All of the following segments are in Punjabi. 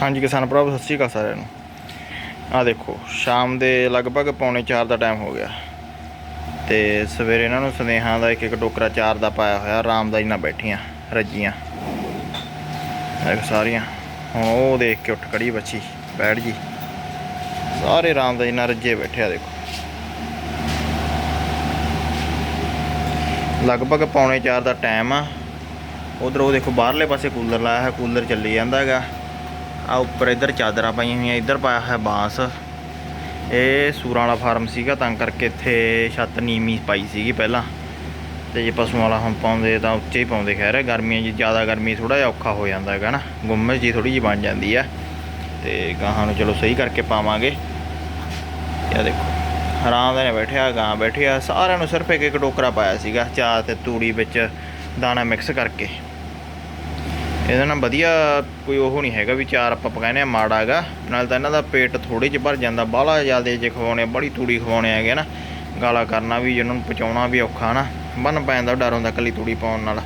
ਹਾਂਜੀ ਕਿਸਾਨ ਭਰਾਵੋ, ਸਤਿ ਸ਼੍ਰੀ ਅਕਾਲ ਸਾਰਿਆਂ ਨੂੰ। ਆ ਦੇਖੋ, ਸ਼ਾਮ ਦੇ ਲਗਭਗ ਪੌਣੇ 4 ਦਾ ਟਾਈਮ ਹੋ ਗਿਆ। ਤੇ ਸਵੇਰੇ ਇਹਨਾਂ ਨੂੰ ਸੁਨੇਹਾਂ ਦਾ ਇੱਕ ਇੱਕ ਟੋਕਰਾ ਚਾਰ ਦਾ ਪਾਇਆ ਹੋਇਆ, ਆਰਾਮਦਾਈ ਨਾਲ ਬੈਠੀਆਂ, ਰੱਜੀਆਂ। ਦੇਖ ਸਾਰੀਆਂ। ਹੁਣ ਉਹ ਦੇਖ ਕੇ ਉੱਠ ਖੜੀ ਬੱਚੀ, ਬੈਠ ਜੀ। ਸਾਰੇ ਆਰਾਮਦਾਈ ਨਾਲ ਰੱਜੇ ਬੈਠੇ ਆ, ਦੇਖੋ। ਲਗਭਗ ਪੌਣੇ 4 ਦਾ ਟਾਈਮ ਆ। ਉਧਰ ਉਹ ਦੇਖੋ ਬਾਹਰਲੇ ਪਾਸੇ ਕੂਲਰ ਲਾਇਆ ਹੈ ਕੂਲਰ ਚੱਲੀ ਜਾਂਦਾ ਹੈਗਾ। ਆ ਉੱਪਰ ਇੱਧਰ ਚਾਦਰਾਂ ਪਾਈਆਂ ਹੋਈਆਂ, ਇੱਧਰ ਪਾਇਆ ਹੋਇਆ ਬਾਂਸ। ਇਹ ਸੂਰਾਂ ਵਾਲਾ ਫਾਰਮ ਸੀਗਾ, ਤਾਂ ਕਰਕੇ ਇੱਥੇ ਛੱਤ ਨੀਵੀਂ ਪਾਈ ਸੀਗੀ ਪਹਿਲਾਂ। ਤੇ ਜੇ ਪਸ਼ੂਆਂ ਵਾਲਾ ਹੁਣ ਪਾਉਂਦੇ, ਤਾਂ ਉੱਚੇ ਹੀ ਪਾਉਂਦੇ, ਖੈਰ, ਗਰਮੀਆਂ 'ਚ ਜ਼ਿਆਦਾ ਗਰਮੀ ਥੋੜਾ ਜਿਹਾ ਔਖਾ ਹੋ ਜਾਂਦਾ ਹੈਗਾ ਨਾ। ਗੁੰਮਜ ਜੀ ਥੋੜੀ ਜਿਹੀ ਬਣ ਜਾਂਦੀ ਆ। ਤੇ ਗਾਹਾਂ ਨੂੰ ਚਲੋ ਸਹੀ ਕਰਕੇ ਪਾਵਾਂਗੇ। ਇਹ ਦੇਖੋ, ਆਰਾਮ ਨਾਲ ਬੈਠਿਆ ਗਾਂ ਬੈਠਿਆ। ਸਾਰਿਆਂ ਨੂੰ ਸਿਰਫ ਇੱਕ ਇੱਕ ਟੋਕਰਾ ਪਾਇਆ ਸੀਗਾ, ਚਾਹ ਤੇ ਤੂੜੀ ਵਿੱਚ ਦਾਣਾ ਮਿਕਸ ਕਰਕੇ। ਇਹਦਾ ਨਾ ਵਧੀਆ ਕੋਈ ਉਹ ਨਹੀਂ ਹੈਗਾ ਵੀ ਚਾਰ ਆਪਾਂ ਪਕਾਣੇ ਆ ਮਾੜਾ ਹੈਗਾ। ਨਾਲ ਤਾਂ ਇਹਨਾਂ ਦਾ ਪੇਟ ਥੋੜੇ ਜਿਹਾ ਭਰ ਜਾਂਦਾ ਬਾਹਲਾ ਜ਼ਿਆਦਾ ਜੇ ਖਵਾਉਣੇ ਬੜੀ ਤੂੜੀ ਖਵਾਉਣੇ ਹੈਗੇ ਨਾ। ਗਾਲਾ ਕਰਨਾ ਵੀ ਇਹਨਾਂ ਨੂੰ ਪਚਾਉਣਾ ਵੀ ਔਖਾ ਨਾ ਬੰਨ ਪੈਣ ਦਾ ਡਰ ਹੁੰਦਾ ਕੱਲੀ ਤੂੜੀ ਪਾਉਣ ਨਾਲ।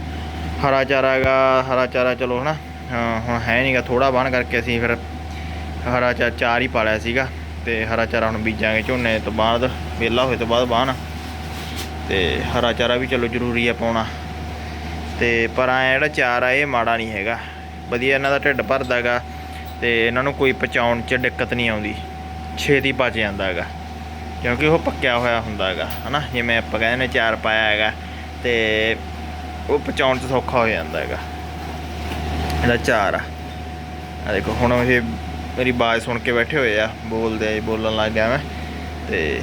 ਹਰਾ ਚਾਰਾ ਹੈਗਾ ਹਰਾ ਚਾਰਾ ਚਲੋ ਹਨਾ ਹਾਂ, ਹੁਣ ਹੈ ਨਹੀਂਗਾ ਥੋੜਾ ਬੰਨ ਕਰਕੇ ਅਸੀਂ ਫਿਰ ਹਰਾ ਚਾ ਚਾਰ ਹੀ ਪਾਲਿਆ ਸੀਗਾ ਤੇ ਹਰਾ ਚਾਰਾ ਹੁਣ ਬੀਜਾਂਗੇ ਝੋਨੇ ਤੋਂ ਬਾਅਦ ਵਿਹਲਾ ਹੋਏ ਤੋਂ ਬਾਅਦ ਬਾਹਨ ਤੇ ਹਰਾ ਚਾਰਾ ਵੀ ਚਲੋ ਜ਼ਰੂਰੀ ਆ ਪਾਉਣਾ। ਤੇ ਪਰ ਆ ਜਿਹੜਾ ਚਾਰ ਆ ਇਹ ਮਾੜਾ ਨਹੀਂ ਹੈਗਾ। ਵਧੀਆ ਇਹਨਾਂ ਦਾ ਢਿੱਡ ਭਰਦਾ ਹੈਗਾ ਤੇ ਇਹਨਾਂ ਨੂੰ ਕੋਈ ਪਚਾਉਣ 'ਚ ਦਿੱਕਤ ਨਹੀਂ ਆਉਂਦੀ। ਛੇਤੀ ਪਚ ਜਾਂਦਾ ਹੈਗਾ। ਕਿਉਂਕਿ ਉਹ ਪੱਕਿਆ ਹੋਇਆ ਹੁੰਦਾ ਹੈਗਾ, ਹਨਾ? ਜਿਵੇਂ ਆਪਾਂ ਕਹਿੰਦੇ ਨੇ ਚਾਰ ਪਾਇਆ ਹੈਗਾ ਤੇ ਉਹ ਪਚਾਉਣ 'ਚ ਸੌਖਾ ਹੋ ਜਾਂਦਾ ਹੈਗਾ। ਇਹਦਾ ਚਾਰ। ਆ ਆ ਦੇਖੋ, ਹੁਣ ਇਹ ਮੇਰੀ ਆਵਾਜ਼ ਸੁਣ ਕੇ ਬੈਠੇ ਹੋਏ ਆ, ਬੋਲਦੇ ਆ ਬੋਲਣ ਲੱਗ ਗਿਆ ਮੈਂ। ਤੇ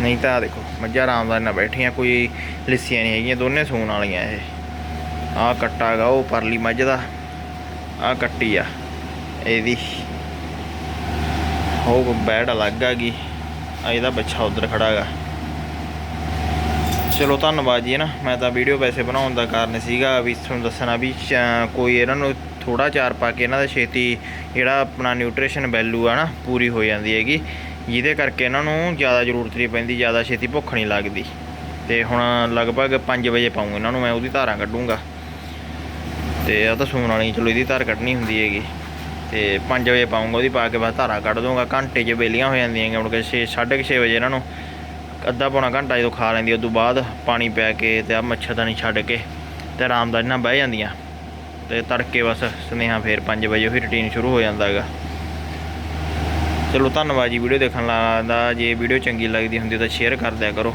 ਨਹੀਂ ਤਾਂ ਦੇਖੋ, ਮੱਝਾਂ ਆਰਾਮਦਾਰ ਨਾਲ ਬੈਠੀਆਂ, ਕੋਈ ਲਿੱਸੀਆਂ ਨਹੀਂ ਹੈਗੀਆਂ, ਦੋਨੇ ਸੂਣ ਵਾਲੀਆਂ ਇਹ। ਆਹ ਕੱਟਾ ਗਾ ਉਹ ਪਰਲੀ ਮੱਝ ਦਾ। ਆਹ ਕੱਟੀ ਆ, ਇਹਦੀ। ਉਹ ਬੈਡ ਅਲੱਗ ਹੈਗੀ ਆ ਇਹਦਾ ਬੱਚਾ ਉਧਰ ਖੜਾ ਗਾ ਚਲੋ ਧੰਨਵਾਦ ਜੀ, ਹੈ ਨਾ। ਮੈਂ ਤਾਂ ਵੀਡੀਓ ਵੈਸੇ ਬਣਾਉਣ ਦਾ ਕਾਰਨ ਸੀਗਾ ਵੀ ਤੁਹਾਨੂੰ ਦੱਸਣਾ ਵੀ ਚ- ਕੋਈ ਇਹਨਾਂ ਨੂੰ ਥੋੜਾ ਚਾਰ ਪਾ ਕੇ ਇਹਨਾਂ ਦਾ ਛੇਤੀ ਜਿਹੜਾ ਆਪਣਾ ਨਿਊਟ੍ਰੀਸ਼ਨ ਵੈਲਿਊ ਆ ਨਾ, ਪੂਰੀ ਹੋ ਜਾਂਦੀ ਹੈਗੀ। ਜਿਹਦੇ ਕਰਕੇ ਇਹਨਾਂ ਨੂੰ ਜ਼ਿਆਦਾ ਜ਼ਰੂਰਤ ਨਹੀਂ ਪੈਂਦੀ, ਜ਼ਿਆਦਾ ਛੇਤੀ ਭੁੱਖ ਨਹੀਂ ਲੱਗਦੀ। ਤੇ ਹੁਣ ਲਗਭਗ 5 ਵਜੇ ਪਾਉਂ ਇਹਨਾਂ ਨੂੰ, ਮੈਂ ਉਹਦੀ ਧਾਰਾਂ ਕੱਢੂੰਗਾ। ਤੇ ਆ ਤਾਂ ਸੂਣ ਵਾਲੀ ਚਲੋ ਇਹਦੀ ਧਾਰ ਕੱਢਣੀ ਹੁੰਦੀ ਹੈਗੀ। ਤੇ 5 ਵਜੇ ਪਾਉਂਗਾ, ਉਹਦੀ ਪਾ ਕੇ ਬਸ ਧਾਰਾਂ ਕੱਢ ਦੂੰਗਾ ਘੰਟੇ 'ਚ ਵੇਲੀਆਂ ਹੋ ਜਾਂਦੀਆਂ ਹੈਗੀਆਂ, ਮੁੜ ਕੇ 6 6:30 ਵਜੇ ਇਹਨਾਂ ਨੂੰ ਅੱਧਾ ਪੌਣਾ ਘੰਟਾ ਜਦੋਂ ਖਾ ਲੈਂਦੀ, ਉਦੋਂ ਬਾਅਦ ਪਾਣੀ ਪੈ ਕੇ ਤੇ ਆ ਮੱਛਰਦਾਨੀ ਛੱਡ ਕੇ ਤੇ ਆਰਾਮਦਾਰੀ ਨਾਲ ਬਹਿ ਜਾਂਦੀਆਂ। ਤੇ ਤੜਕੇ ਬਸ ਸੁਨੇਹਾ ਫੇਰ 5 ਵਜੇ ਉਹੀ ਰੁਟੀਨ ਸ਼ੁਰੂ ਹੋ ਜਾਂਦਾ ਹੈਗਾ। ਚਲੋ, ਧੰਨਵਾਦ ਜੀ, ਵੀਡੀਓ ਦੇਖਣ ਦਾ। ਜੇ ਵੀਡੀਓ ਚੰਗੀ ਲੱਗਦੀ ਹੁੰਦੀ ਤਾਂ ਸ਼ੇਅਰ ਕਰ ਦਿਆ ਕਰੋ।